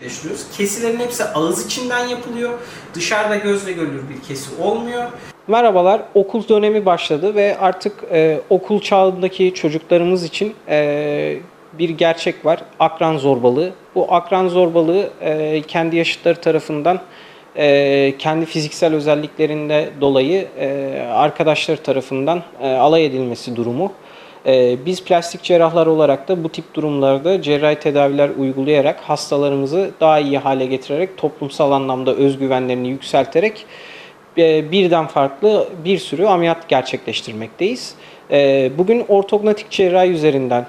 gerçekleştiriyoruz. Kesilerin hepsi ağız içinden yapılıyor. Dışarıda gözle görülür bir kesi olmuyor. Merhabalar, okul dönemi başladı ve artık e, okul çağındaki çocuklarımız için e, bir gerçek var. Akran zorbalığı. Bu akran zorbalığı e, kendi yaşıtları tarafından e, kendi fiziksel özelliklerinde dolayı e, arkadaşları tarafından e, alay edilmesi durumu. E, biz plastik cerrahlar olarak da bu tip durumlarda cerrahi tedaviler uygulayarak hastalarımızı daha iyi hale getirerek toplumsal anlamda özgüvenlerini yükselterek e, birden farklı bir sürü ameliyat gerçekleştirmekteyiz. E, Bugün ortognatik cerrahi üzerinden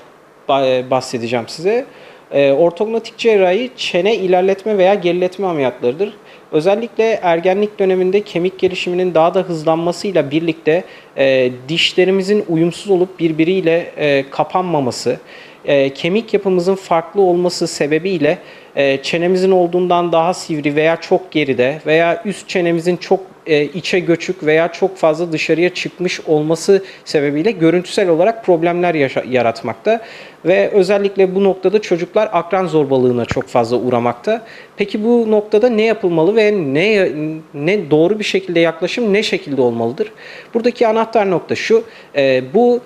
ba- bahsedeceğim size. E, Ortognatik cerrahi çene ilerletme veya geriletme ameliyatlarıdır. Özellikle ergenlik döneminde kemik gelişiminin daha da hızlanmasıyla birlikte e, dişlerimizin uyumsuz olup birbiriyle e, kapanmaması, e, kemik yapımızın farklı olması sebebiyle e, çenemizin olduğundan daha sivri veya çok geride veya üst çenemizin çok e, içe göçük veya çok fazla dışarıya çıkmış olması sebebiyle görüntüsel olarak problemler yaratmakta ve özellikle bu noktada çocuklar akran zorbalığına çok fazla uğramakta. Peki bu noktada ne yapılmalı ve ne ne doğru bir şekilde yaklaşım ne şekilde olmalıdır? Buradaki anahtar nokta şu. e, bu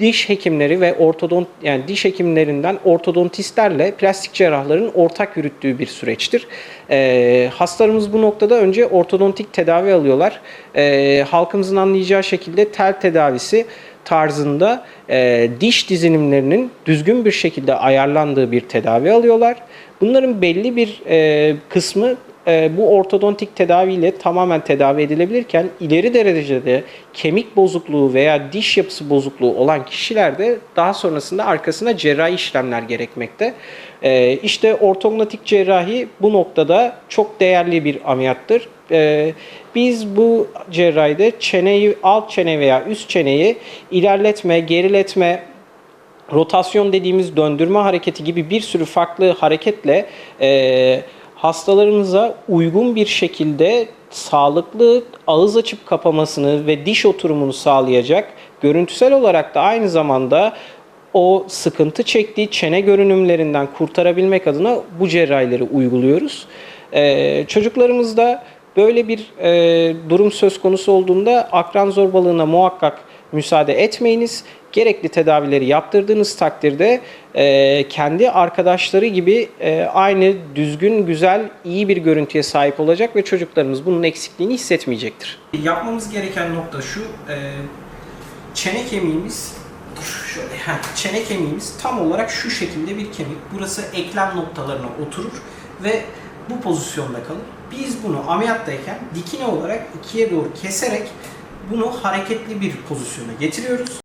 diş hekimleri ve ortodont yani diş hekimlerinden ortodontistlerle plastik cerrahların ortak yürüttüğü bir süreçtir. Ee, hastalarımız bu noktada önce ortodontik tedavi alıyorlar. Ee, halkımızın anlayacağı şekilde tel tedavisi tarzında e, diş dizinimlerinin düzgün bir şekilde ayarlandığı bir tedavi alıyorlar. Bunların belli bir e, kısmı e, bu ortodontik tedaviyle tamamen tedavi edilebilirken ileri derecede kemik bozukluğu veya diş yapısı bozukluğu olan kişilerde daha sonrasında arkasına cerrahi işlemler gerekmekte. E, işte ortognatik cerrahi bu noktada çok değerli bir ameliyattır. E, biz bu cerrahide çeneyi, alt çene veya üst çeneyi ilerletme, geriletme, rotasyon dediğimiz döndürme hareketi gibi bir sürü farklı hareketle e, hastalarımıza uygun bir şekilde sağlıklı ağız açıp kapamasını ve diş oturumunu sağlayacak, görüntüsel olarak da aynı zamanda o sıkıntı çektiği çene görünümlerinden kurtarabilmek adına bu cerrahileri uyguluyoruz. Ee, çocuklarımızda böyle bir e, durum söz konusu olduğunda akran zorbalığına muhakkak müsaade etmeyiniz. Gerekli tedavileri yaptırdığınız takdirde e, kendi arkadaşları gibi e, aynı düzgün, güzel, iyi bir görüntüye sahip olacak ve çocuklarımız bunun eksikliğini hissetmeyecektir. Yapmamız gereken nokta şu, e, çene kemiğimiz şöyle, heh, çene kemiğimiz tam olarak şu şekilde bir kemik. Burası eklem noktalarına oturur ve bu pozisyonda kalır. Biz bunu ameliyattayken dikine olarak ikiye doğru keserek bunu hareketli bir pozisyona getiriyoruz.